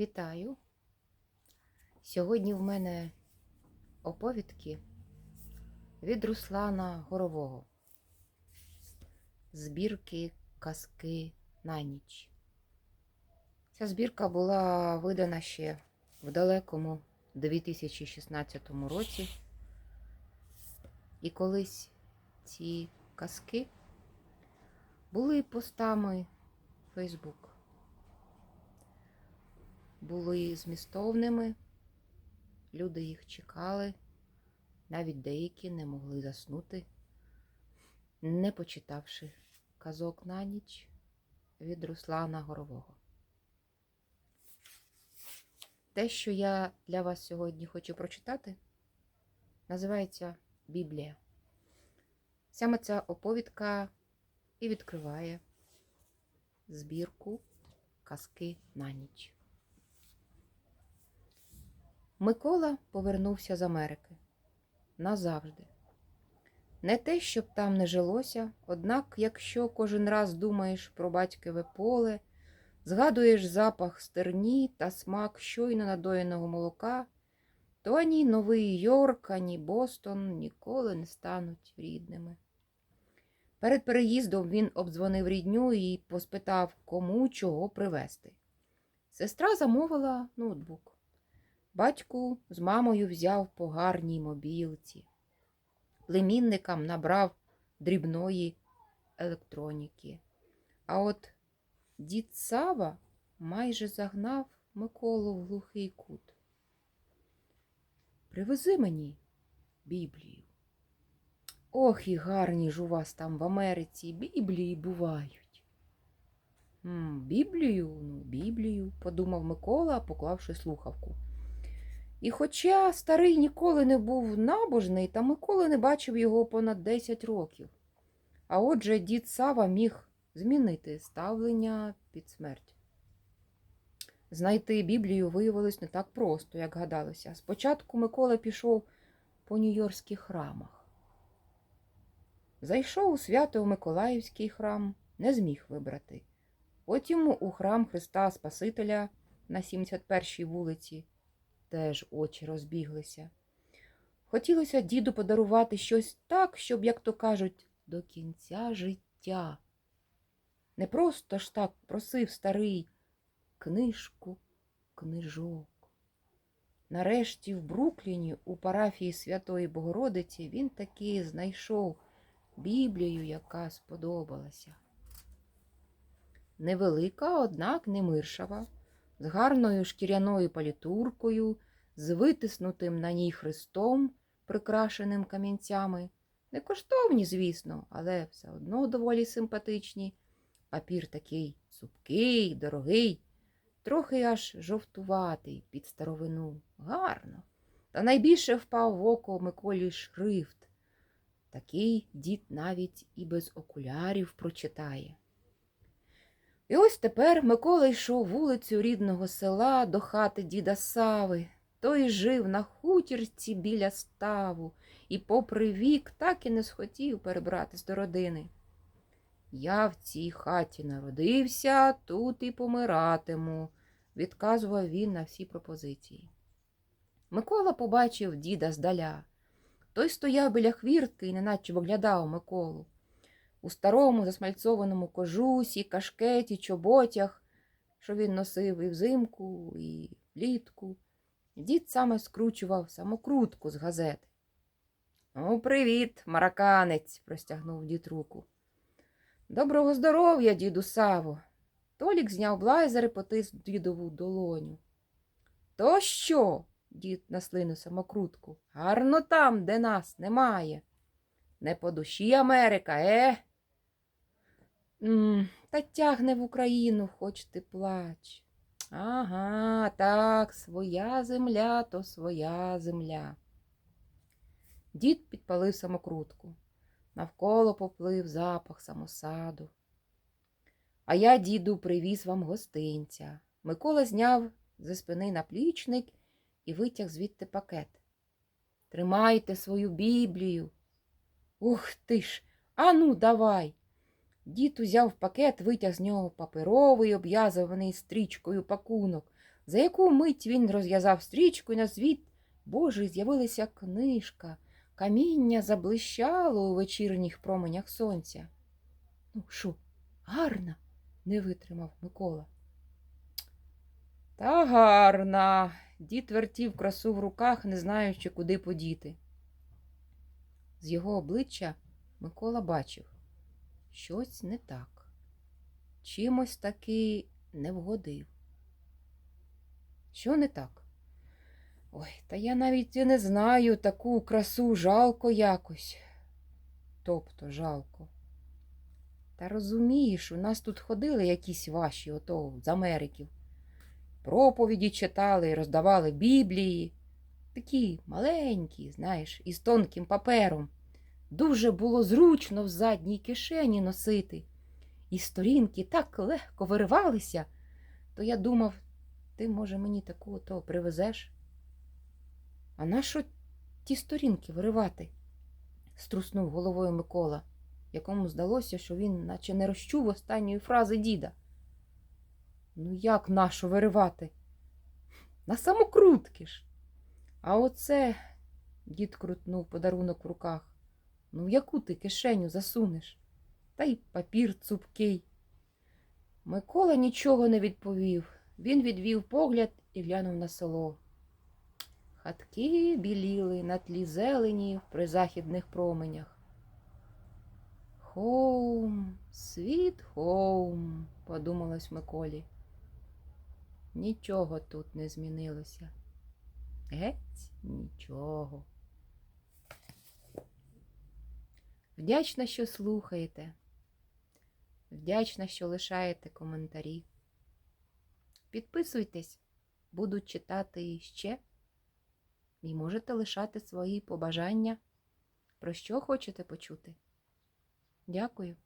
Вітаю! Сьогодні в мене оповідки від Руслана Горового. Збірки казки на ніч. Ця збірка була видана ще в далекому 2016 році. І колись ці казки були постами Facebook були змістовними, люди їх чекали, навіть деякі не могли заснути, не почитавши казок на ніч від Руслана Горового. Те, що я для вас сьогодні хочу прочитати, називається Біблія. Саме ця оповідка і відкриває збірку казки на ніч. Микола повернувся з Америки назавжди. Не те, щоб там не жилося, однак, якщо кожен раз думаєш про батькове поле, згадуєш запах стерні та смак щойно надоєного молока, то ані Новий Йорк, ані Бостон ніколи не стануть рідними. Перед переїздом він обдзвонив рідню і поспитав, кому чого привезти. Сестра замовила ноутбук. Батьку з мамою взяв по гарній мобілці. Племінникам набрав дрібної електроніки. А от дід Сава майже загнав Миколу в глухий кут. Привези мені Біблію. Ох, і гарні ж у вас там в Америці Біблії бувають. «М, Біблію, ну, Біблію, подумав Микола, поклавши слухавку. І хоча старий ніколи не був набожний, та Микола не бачив його понад 10 років. А отже, дід Сава міг змінити ставлення під смерть. Знайти Біблію виявилось не так просто, як гадалося. Спочатку Микола пішов по нью-йоркських храмах. Зайшов у свято Миколаївський храм, не зміг вибрати. Потім у храм Христа Спасителя на 71-й вулиці теж очі розбіглися. Хотілося діду подарувати щось так, щоб, як то кажуть, до кінця життя. Не просто ж так просив старий книжку, книжок. Нарешті в Брукліні у парафії Святої Богородиці він таки знайшов Біблію, яка сподобалася. Невелика, однак не миршава з гарною шкіряною палітуркою, з витиснутим на ній хрестом, прикрашеним камінцями. Не коштовні, звісно, але все одно доволі симпатичні. Папір такий цупкий, дорогий, трохи аж жовтуватий під старовину. Гарно. Та найбільше впав в око Миколі шрифт. Такий дід навіть і без окулярів прочитає. І ось тепер Микола йшов вулицю рідного села до хати діда Сави. Той жив на хутірці біля ставу і, попри вік, так і не схотів перебратись до родини. Я в цій хаті народився, тут і помиратиму, відказував він на всі пропозиції. Микола побачив діда здаля. Той стояв біля хвіртки і неначе виглядав Миколу у старому засмальцованому кожусі, кашкеті, чоботях, що він носив і взимку, і влітку. Дід саме скручував самокрутку з газети. Ну, привіт, мараканець, простягнув дід руку. Доброго здоров'я, діду Саво. Толік зняв блайзер і потис дідову долоню. То що? дід наслинув самокрутку. Гарно там, де нас немає. Не по душі Америка, е? Та тягне в Україну, хоч ти плач. Ага, так, своя земля, то своя земля. Дід підпалив самокрутку. Навколо поплив запах самосаду. А я, діду, привіз вам гостинця. Микола зняв зі спини наплічник і витяг звідти пакет. Тримайте свою Біблію. Ух ти ж, ану, давай. Дід узяв пакет, витяг з нього паперовий, обв'язаний стрічкою пакунок, За яку мить він розв'язав стрічку і на звіт Божий з'явилася книжка, каміння заблищало у вечірніх променях сонця. Ну, що, гарна? не витримав Микола. Та гарна. Дід вертів красу в руках, не знаючи, куди подіти. З його обличчя Микола бачив щось не так. Чимось таки не вгодив. Що не так? Ой, та я навіть і не знаю таку красу жалко якось. Тобто жалко. Та розумієш, у нас тут ходили якісь ваші, ото з Америків. Проповіді читали, роздавали біблії. Такі маленькі, знаєш, із тонким папером. Дуже було зручно в задній кишені носити. І сторінки так легко виривалися, то я думав, ти, може, мені таку ото привезеш? А нащо ті сторінки виривати? струснув головою Микола, якому здалося, що він наче не розчув останньої фрази діда. Ну, як нащо виривати? На самокрутки ж. А оце, дід крутнув подарунок в руках. Ну, яку ти кишеню засунеш? Та й папір цупкий. Микола нічого не відповів. Він відвів погляд і глянув на село. Хатки біліли на тлі зелені в призахідних променях. Хоум, світ хоум, подумалось Миколі. Нічого тут не змінилося. Геть нічого. Вдячна, що слухаєте. Вдячна, що лишаєте коментарі. Підписуйтесь, буду читати ще. І можете лишати свої побажання, про що хочете почути. Дякую.